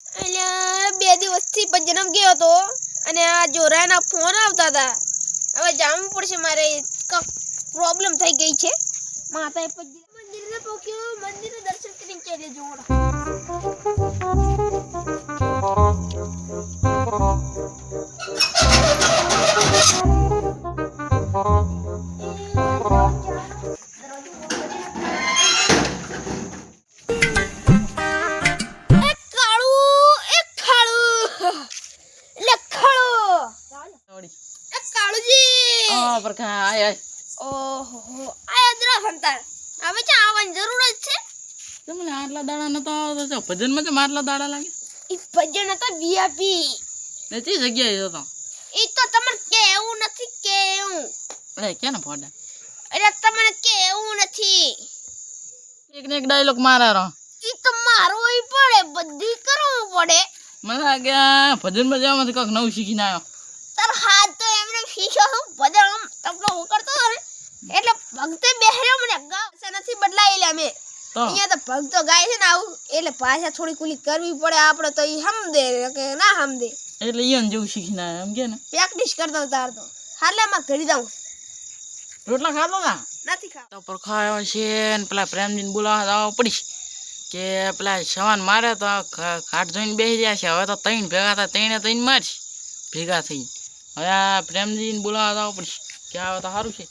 એટલે બે દિવસથી ભજનમ ગયો હતો અને આ જોરાના ફોન આવતા હતા. હવે જાણવું પડશે મારે પ્રોબ્લેમ થઈ ગઈ છે. માતાએ પજ્જ- મંદિરે પહોંચ્યો મંદિરે દર્શન કરીને ચાલે જોડો એક હા પ્રખા આય આય. ઓહો આય અદરા સંતાન હવે ચા આવવાની જરૂર જ છે? તમને આટલા દાડા નતો આવતો? તો ભજનમાં તો આટલા દાડા લાગે? ઈ ભજન હતા વીઆઈપી ને તે જગ્યાએ તો ઈ તો તમને કેવું નથી કેવું. અરે ક્યાં ફોડા અરે તમને કેવું નથી. એક ને એક ડાયલોગ મારા રહો ઈ તો મારવું પડે બધી કરવું પડે. મને લાગે ભજનમાં જવામાંથી કંઈક નવું શીખીને આવ્યો. તાર હાથ તો એમને શીશો હું ભજન આમ તપલો હું કરતો હતો ને એટલે ભક્તે બેહર્યો મને ગાવ નથી બદલાયેલા અમે અહીંયા તો ભક્તો ગાય છે ને આવું એટલે ભાષા થોડી કુલી કરવી પડે આપણે તો એ સમદે કે ના સમદે એટલે ઈયન જેવું શીખી ના એમ કે ને? પ્રેક્ટિસ કરતો તાર તો. હાલે માં ઘડી દઉં રોટલા ખાતો ના નથી ખાતો. તો પરખો છે ને પેલા પ્રેમજીને બોલાવા આવવા પડીશ. કે પેલા સવાન મારે તો ઘાટ જોઈને બેસી ગયા છે હવે તો ત્રણ ભેગા થાય ત્રણે ત્રણ મારશ ભેગા થઈ હવે આ પ્રેમજીને બોલાવવા આવવા પડીશ. કે આવે સારું છે.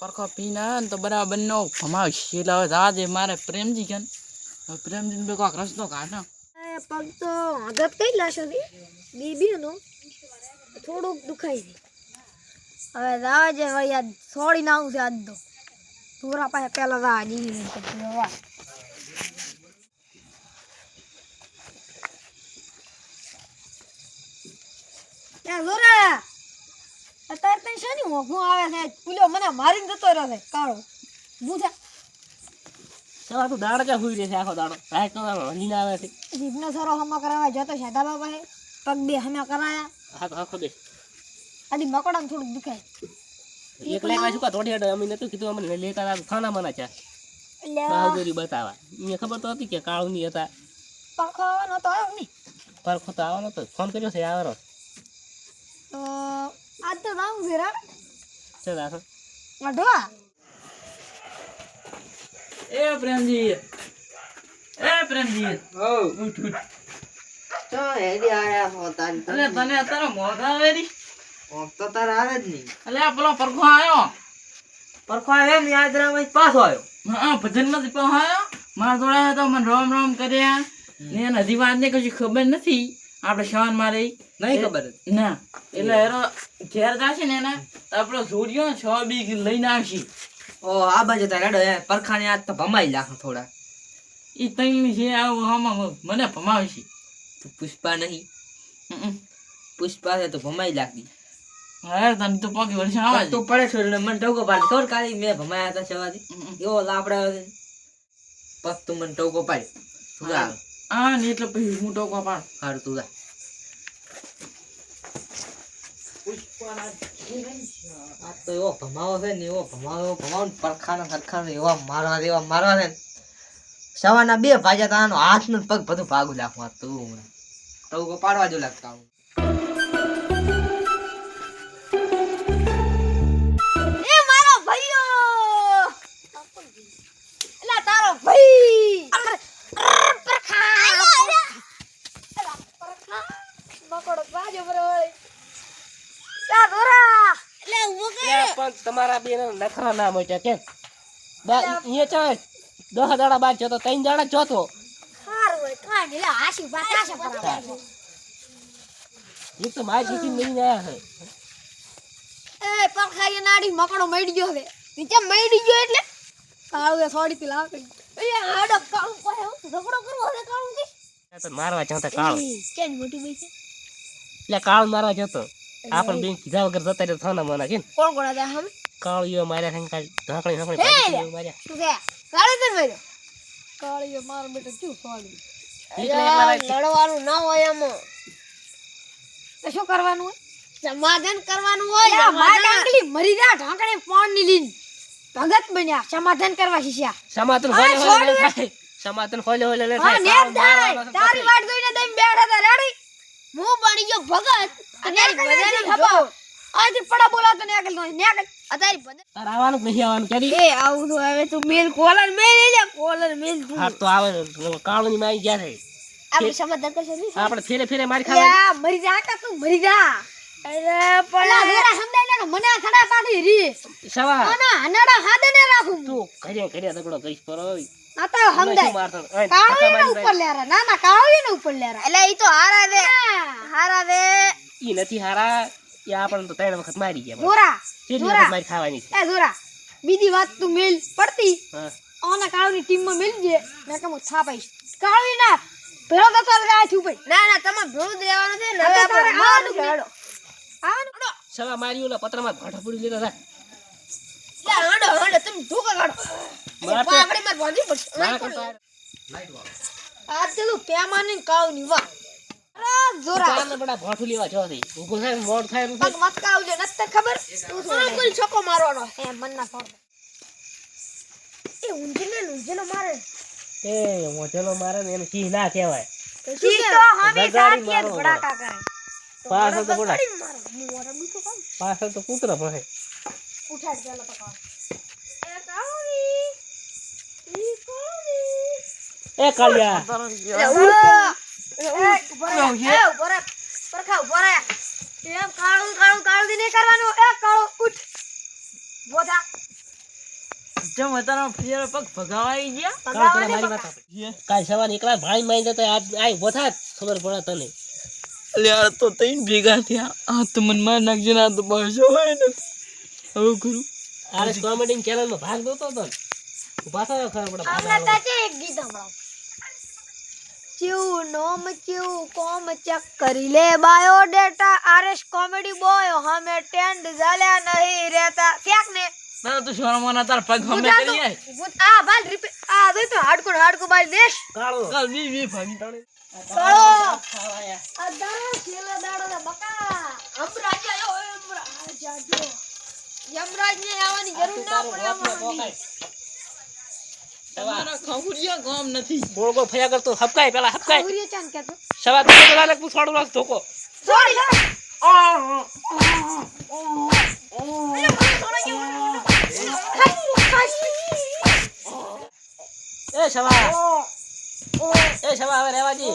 પરખો પીને આવે તો બરાબર બંને ભમાવીશ એટલે હવે જા દે મારે પ્રેમજી કે હવે પ્રેમજીને બે કોઈક રસ્તો કાઢો. પગ તો આગત કઈ લાશો બેબી નો થોડુંક દુખાય છે. હવે રાવા જે ભાઈ આ છોડી નાખું છે આજ તો. પૂરા પાસે પેલા રાહ જીવી ત્યાં જોરા અત્યારે તને શાની હોંફું આવે છે પેલો મને મારીને જતો રહ્યો છે કાળો. હું છે? સવાર તો દાડો ક્યાં સુઈ રહેશે આખો દાડો? રાત નો હલીને આવે છે. જીભનો સરો હમો કરાવવા જતો ધાબા પાસે પગ બે હમા કરાયા. આખો આખો દે આડી મકડાને થોડુંક દુખાય એકલા એકલા શું કા થોડી હેડો અમે નતું કીધું અમને લેતા હતા ખાના મના એટલે બહાદુરી બતાવા મને ખબર તો હતી કે કાળું ની હતા. પંખો આવવાનો તો આવ્યો નહીં? પરખો તો આવવાનો તો. ફોન કર્યો છે આવવાનો. તો આજ તો રામ છે રા ચાલ રાખો અઢવા એ પ્રેમજી. એ પ્રેમજી. ઉઠ ઉઠ. તો હેડી આયા હો તારી અલે તને અત્યારે મોઢા વેરી ઓમ તો તારે આવે જ નહીં. અલે આ પેલો પરખો આવ્યો પરખો આવ્યો ને યાદ રામ પાછો આવ્યો. હા ભજનમાંથી પાછો આવ્યો. મારા જોડે તો મને રોમ રોમ કર્યા. ને એને હજી વાત ને કશું ખબર નથી. આપણે શવાન મારે. નહીં ખબર જ. ના. એટલે એનો ઘેર જશે ને એને આપણો જોડિયો ને છ બી લઈને આવશે. ઓ આ બાજુ તારે રડો એ પરખાને આજ તો ભમાઈ લાખ થોડા. એ તઈ છે આવું આમાં મને ભમાવશે. તું પુષ્પા નહીં. પુષ્પા છે તો ભમાઈ લાગી. હા તને તો પગ વર્ષે આવે તું પડે છો એટલે મને ટોકો પાડી. ખબર કાલી મેં ભમાયા હતા સવારથી હમ. એવો લાપડા પગ તું મને ટોકો પાડી જા હા ને એટલે પછી હું ટોકો પાડ. હારું, તું જા. આ તો એવો ભમાવો છે ને, એવો ભમાવો એવો ભમાવો ને પરખાના સરખાના એવા મારવા એવા મારવા છે સવારના બે ભાજ્યા તાનો હાથ ને પગ બધું ભાગું નાખવા તું હમણાં. ટોકો પાડવા જો લાગતા હું પણ તમારા બે નખરા ના મોટ્યા કેમ? અહીંયા ચાલે. દસ દાડા બાદ જતો ત્રણ દાડા જોતો એ તો. મારી શીખી નહીં ગયા હે. એ પરખાઈએ નાડી મકડો મળી ગયો હવે નીચે મળી ગયો એટલે? કાળું એ થોડી થી લાવ. એ આડો કાળું પાસે ઝઘડો કરવો હવે કાળું કે મારવા જતો કાળ. કેમ મોટી ભાઈ છે? એટલે કાળ મારવા જતો. આપણ બેન કીધા વગર જતા રહે થાના માના કે કોણ કોણ હતા હમ? કાળ માર્યા થઈને કાળ ઢાંકણી! ઢાંકણી માર્યા. શું કે? કાળો તો માર્યો કાળીએ માર બેટા ક્યું રાખ. લડવાનું ના હોય એમ. તો શું કરવાનું હોય? સમાધાન કરવાનું હોય ઢાંકણી મરી જા ઢાંકણી પાણની લીન. ભગત બન્યા સમાધાન કરવા શીખ્યા. સમાતન હોય છોડ. હોય થાય. સમાતન ખોલે ખોલે હા નેર થાય તારી વાટ જોઈને દઈ બેઠા હતા રેડી? હું બની ગયો ભગત. અને બધાને ખબર. આથી પડા બોલાતો ને આગળ ને આગળ અત્યારે બધા તાર આવવાનું નહીં આવવાનું કરી? એ આવું તો હવે તું મેલ કોલર મેલ જા કોલર મેલ તું. હા તો આવે કાળું ની મારી ગયા છે આપણે સમાધાન કરશે. આપણે ફેરે ફેરે મારી ખાવા યા મરી જા કા તું મરી જા. અરે પણ જરા સમજાય મને ખડા પાડી રી સવા. ના હનાડા હાદે ને રાખું તું ઘરે ઘરે દગડો કહીશ પર આ તો સમજાય કાળી ને ઉપર લેરા. ના ના કાળી ને ઉપર લેરા. એટલે ઈ તો હારા દે ઈ નથી હારા. એ આપણને તો ત્રણ વખત મારી ગયા જોરા જોરા. મારી ખાવાની એ જોરા બીજી વાત તું મેલ પડતી. આના કાળની ટીમમાં મેલજે મેં કમ છાપાઈશ કાળી ના ભેળો તો તારે થી ઉપર ના ના તમે ભેળું જ રહેવાનું છે ને હવે આપણે આવવાનું છે હેડો આવવાનું હેડો સવા મારી ઓલા પત્રમાં ભાઠા પૂરી લીધા હતા. લે હેડો હેડો તમે ધોકા કાઢો. મારા આપણે માર બાંધી પડશે મારા કરતા આ પેમાની થાય ને થાય એ ઊંધીને ઊંધીનો મારે. એ મોઢેલો મારે ને એને સિંહ ના કહેવાય. તો કરે. પાછળ તો બોલા પાછળ તો કૂતરો ભરે ઉઠાડ ચાલો તો કામ એ કાળી ઈ કાળી એ કાળિયા પરખા ઊભો રે એમ કાળું કાળું કાળું દી નહીં કરવાનું. એ કાળું ઉઠ. બોધા જેમ પગ ભગાવાઈ ગયા. પેલા. કાલ સવારે એકલા ભાઈ માઈ જતો આ ઊભો થાય ખબર પડે તને. આ તો ત્રણ ભેગા થયા. આ તો મન માર નાખજે ના તો બસો હોય ને. હવે કરું આરએસ કોમેડી ચેનલ નો ભાગ દોતો તો. ઊભા થયો ખબર પડે હમણાં તાચે એક ગીત સંભળાવ ચિવ નોમ ચિવ કોમ ચેક કરી લે બાયોડેટા આરએસ કોમેડી બોય હમે ટેન્ડ ઝાલ્યા નહીં રહેતા. ફેક ને. ના તું શોરમાના તાર પગ હમે કરી આય. આ બાલ રીપે આ દે તો હાડકો હાડકો બાલ દેશ. કાળો. કાલ બી બી ભાગી. તાણે કાળો આ દાડો કેલા દાડા બકા. અમરાજ આયો અમરાજ આજો યમરાજ ને આવવાની જરૂર ના પડે તમારા ગામ નથી. બોળગો ફયા કરતો હપકાય પેલા હપકાય. હુરિયો ચાન કહેતો. સવાર તો પેલા પૂછ થોડું લાગ ધોકો. છોડી દે. એ સવા એ સવા હવે રહેવા દે.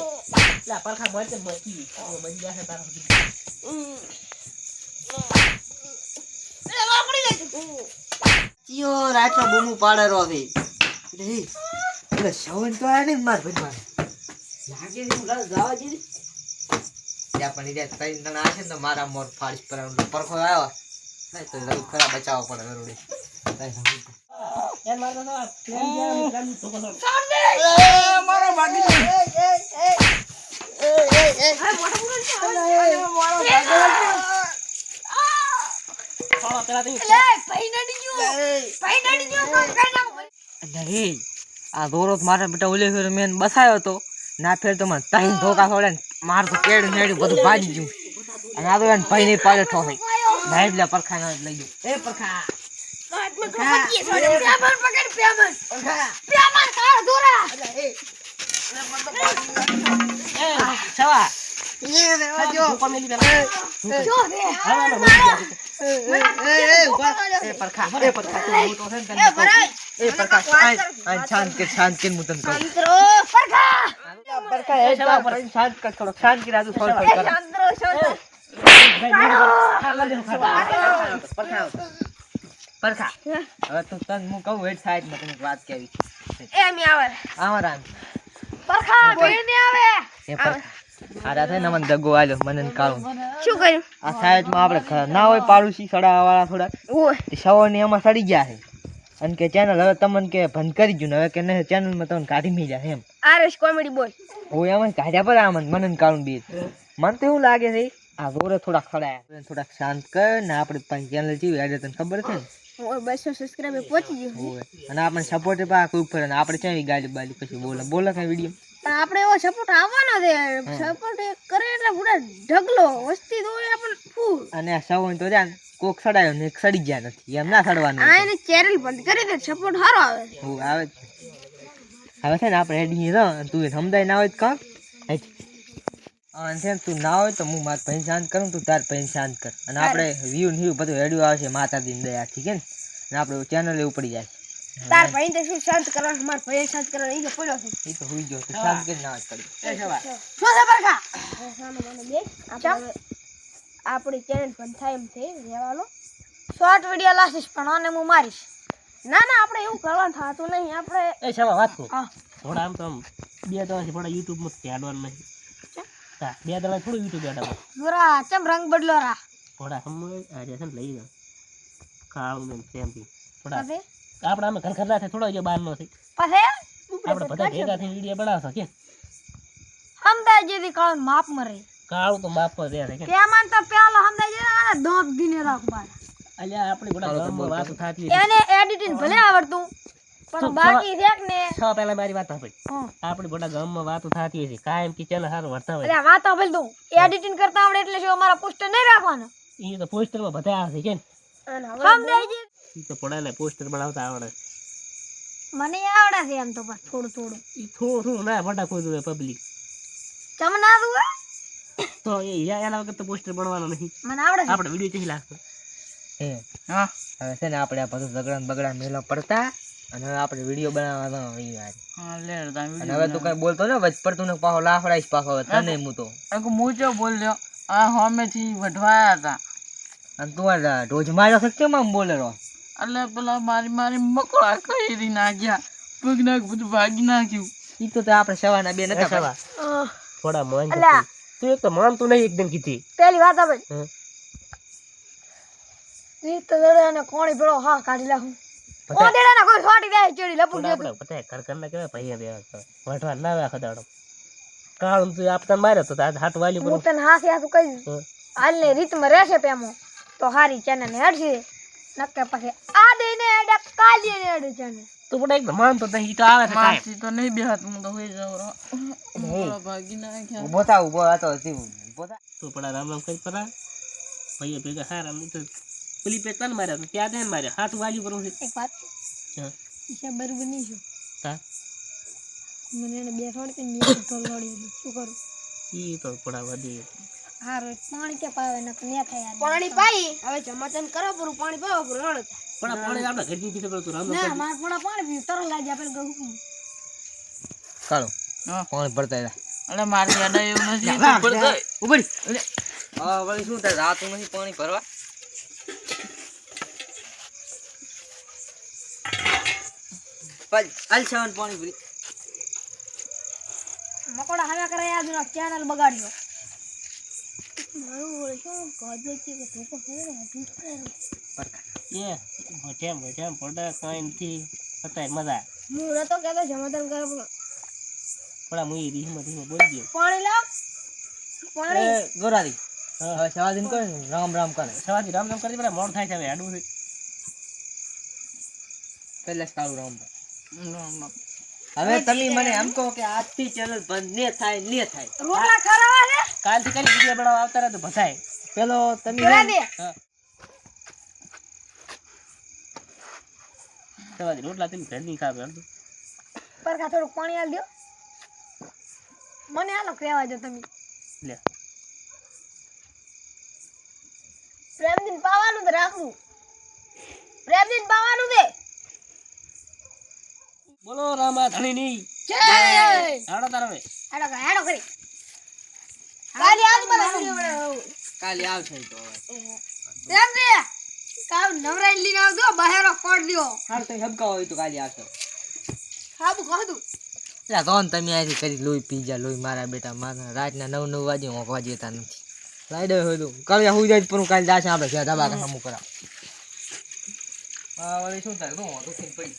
લા પરખા મળતે મચી હવે મરી જશે તારા સુધી. ચિયો રાખ્યો બૂમું છે. એટલે હે, એટલે સવન તો આયા નહીં માર ભાઈ મારે. લાગે છે હું લાગે ગાવા જઈ ત્યાં પણ ઈ રહ્યા ત્રણ જણા હશે ને તો મારા મોર ફાડીશ. પર પરખો આવ્યો. નહીં તો રવિ ખરા બચાવવો પડે વરુડી ભાઈ. ભાઈ. એટલે આ દોરો મારા બેટા ઓલે ફેર મેં બસાયો હતો ના ફેર તો મને ત્રણ ધોકા ખવડે માર તો કેડું નેડ્યું બધું ભાજી ગયું અને આ તો એને ભાઈ નહીં પાડે ઠો થઈ લાઈટ લે પરખા લઈ ગયું એ પરખા હાથમાં ધોકો દીએ છોડે. પ્યામણ પકડ, પ્યામણ. પ્યામણ, કાળ દોરા. એ સવા ધોકો મેલી પેલા જો દે. હવે આનો મરી ગયા છે. એ પરખા એ પરખા તું મોટો છે ને તને એ ભરાય. એ પરખા આય આય શાંત કર શાંત કર હું તને કહું શાંતરો, પરખા. પરખા એ સવા પર. શાંત કર પરખા. હવે તો તન હું કહું વેટ સાઈડમાં તને વાત કેવી એ મી આવે. આમાં રામ. પરખા, ભેળ ને આવે. એ પરખા. આ રાતે નમન દગો આલ્યો મને કાળું. શું કર્યું? આ સાઈડમાં આપણે ના હોય પાડોશી સડા વાળા થોડા ઓય. સવારની એમાં સડી ગયા છે. અને કે ચેનલ હવે તમને કે બંધ કરી ગયું હવે કે નહીં ચેનલમાં તમને કાઢી મી જાય એમ. આરસ કોમેડી બોય હું એમાં કાઢ્યા પર આમ મનન ને કાળું બી. મને તો એવું લાગે છે આ દોરે થોડાક ખડાયા થોડાક શાંત કર ને આપણે પાછી ચેનલ જીવી આજે તને ખબર છે ને? બસો સબસ્ક્રાઇબર પહોંચી ગયું. અને આપણે સપોર્ટ પા કોઈ ઉપર અને આપણે ક્યાંય ગાડી બાલી પછી બોલે? બોલે કઈ વીડિયો પણ આપણે એવો સપોર્ટ આવવાનો છે. સપોર્ટ કરે એટલે પૂરા ઢગલો વસ્તી તો હોય આપણને ફૂલ અને સવન તો જાણ કોક સડાયો ને સડી ગયા નથી. એમ ના સડવાનું આ એને ચેનલ બંધ કરી દે સપોર્ટ સારો આવે હું આવે. હવે છે ને આપણે હેડી રહો તું સમજાય ના હોય તો કાં અને છે તું ના હોય તો હું માર ભાઈ શાંત કરું તું તાર ભાઈ શાંત કર. અને આપણે વ્યૂ ને વ્યૂ બધું રેડિયો આવશે દયા દયાથી કે ને? અને આપણે ચેનલ એ ઉપડી જાય. તાર ભાઈ તો શું શાંત કરવાનું? માર ભાઈ શાંત કરવાનું? એ પડ્યો છે. એ તો હોઈ ગયો શાંત કરી ના કરી. એ શું છે માનો બે. આપણે આપણી ચેનલ બંધ થાય એમ છે રહેવાનો. શોર્ટ વિડિયો લાસીસ પણ અને હું મારીશ. ના ના આપણે એવું કરવાનું થતું નહીં. આપણે એ શવા વાત હા. થોડા આમ તો બે ત્રણ થોડા યુટ્યુબમાં ધ્યાનવાનું નહીં. હા બે ત્રણ થોડું વીટું એડામાં ગોરા ચમ રંગ બદલો રા? થોડા હમ આજે છે ને લઈ જાવ કાળું ને પ્રેમથી થોડા પછી? આપણે આમે ઘર ઘરના થાય થોડો જો બહારનો છે. પછી? આપણે બધા ભેગા થઈને વીડિયો બનાવશો કે? હમદાય જેથી કાળ માપ મરે. કાળું તો માપ પર રહે કે? તેમાં તો પેલો હમદાય જે આને દોંત દીને બાર અલ્યા આપણી બધા વાત થાતી એને એડિટિંગ ભલે આવડતું. પણ બાકી છે ને. છ પહેલા મારી વાત સાંભળ. હમ. આપણી ગામમાં વાતો થતી છે. કાયમ કે ચેનલ વર્તા હોય અરે વાત સાંભળ તું એડિટિંગ કરતા આવડે એટલે શું અમારા પોસ્ટર નહીં રાખવાના? એ તો પોસ્ટરમાં બધા આવશે કે હમદાય જે એ તો પડાલે પોસ્ટર બનાવતા આવડે. મને આવડે છે એમ તો બસ થોડું થોડું. એ થોડું થોડું ના ફટા કોઈ પબ્લિક ના તો એ એના વગર તો પોસ્ટર બનાવવાનો નહીં. મને આવડે છે. આપણે વીડિયો ચહી લાગતો હે. હા હવે છે ને આપણે આ બધું ઝઘડા બગડા મેલો પડતા. અને હવે આપણે વીડિયો બનાવવાનો હા લે અને હવે તું કઈ બોલતો ને વચ પર તું પાછો લાફડાઈશ પાછો તને હું તો અગો મૂચો બોલ્યો? આ હોમેથી વઢવાયા હતા. અને તું આ રોજ માર્યો છે કેમ આમ બોલે રો એટલે પેલા મારી મારી મકોડા કરી નાખ્યા. પગ નાખ બધું ભાગી નાખ્યું. ઈ તો તે આપણે સવારના બે નતા સવા. થોડા મોન તું એક તો માનતું નહીં એકદમ કીધી. પેલી વાત આવે હમ. ઈ તો દડે અને કોણી પેલો હા કાઢી લાખું બધા- ઓ દેડા ના કોઈ છોડી દે ચડી લપુ થોડા આપણે બધા ઘર ઘરના કેવાય ભાઈ બે વટવા ના આખો દાડો કાળું તું આપતા માર્યો તો આજ હાથ વાલી પર તને હાસી હાસું કઈ હાલ ને રીતમાં રહેશે પેમો. તો હારી ચેનલ ને હડશે નકે પછી આ દે ને એડા કાલી ને એડે ચેનલ. તું પણ એકદમ માનતો નહીં ઈ તો આવે છે તો નહીં બેહાત હું તો હોઈ જાવ રો. ભાગી નાખ્યા. ઊભો થા ઊભો. થા. તું પડા રામ રામ કરી પરા. ભાઈ ભેગા હારા તો પેલી પે તન માર્યા તો ત્યાં તેને માર્યા હાથ વાલી પર એક વાત હા. ઈશા બરોબર નહીં છું. હા મને એને બે કે નીચે તો લડી હતી. શું કરું? ઈ તો પડાવા દે. હારો પાણી કે પાવે ને ને થાય પાણી પાઈ? હવે જમાતન કરો પૂરું પાણી પાવો પૂરું રડ પણ પાણી આપણે ઘરની પીછે પડતું રામ રામ ના માર પણ પાણી પીવું. તરલ લાગે આપણે ગયું કાળો હા. પાણી ભરતા હતા અરે મારી અડા એવું નથી. પડતો. ઉભરી હા વળી શું થાય? રાત નથી પાણી ભરવા? પલ અલ સેવન પાણી મકોડા હવે કરે યાદ ના ચેનલ બગાડ્યો. મારું ઓળે શું ગોદે છે કે ધોકો ફેરે હતું એ જેમ જેમ પડા કાંઈ નથી. અત્યારે મજા હું નતો કહેતો જમાતન કરે પણ. પડા મુઈ ધીમો ધીમો બોલી ગયો. પાણી લાવ. પાણી. એ ગોરારી. હા સવાદીન કરે રામ રામ કરે. સવાદી રામ રામ કરી પેલા મોડ થાય છે હવે છે. પહેલા સારું રામ રામ. હવે તમે મને એમ. કહો કે આજથી ચેનલ બંધ ને થાય ને થાય. રોટલા ખરાવા છે? કાલથી કાલે વિડિયો બનાવવા આવતા રહે તો ભસાય પેલો તમે સવારથી રોટલા તમે ઘરની ખાવ તો. પરખા થોડું પાણી આલ દો. મને હાલો કહેવા દો તમે. લે. પ્રેમદીન પાવાનું તો રાખવું. પ્રેમદીન પાવાનું દે બોલો રામા ધણીની જય! હાડો તાર હાડો હેડો કર. કાલે આવ બનાવું કાલે આવ. છે તો તેમ રે. કાવ નવરાઈ લઈને આવજો બહેરો કોડ લ્યો. હાલ તો હબકા હોય તો કાલે આવશો. હાબુ કહું એટલે કોણ તમે અહીંથી કરી લોહી પી જા લોહી મારા બેટા મારા રાતના નવ નવ વાગે ઊંઘવા જતા નથી. લાઈડો હોય તું કાલે હું જાય પણ કાલે જાશે આપણે ત્યાં દબા કામ કરા. વળી શું થાય? તો હું તો પડી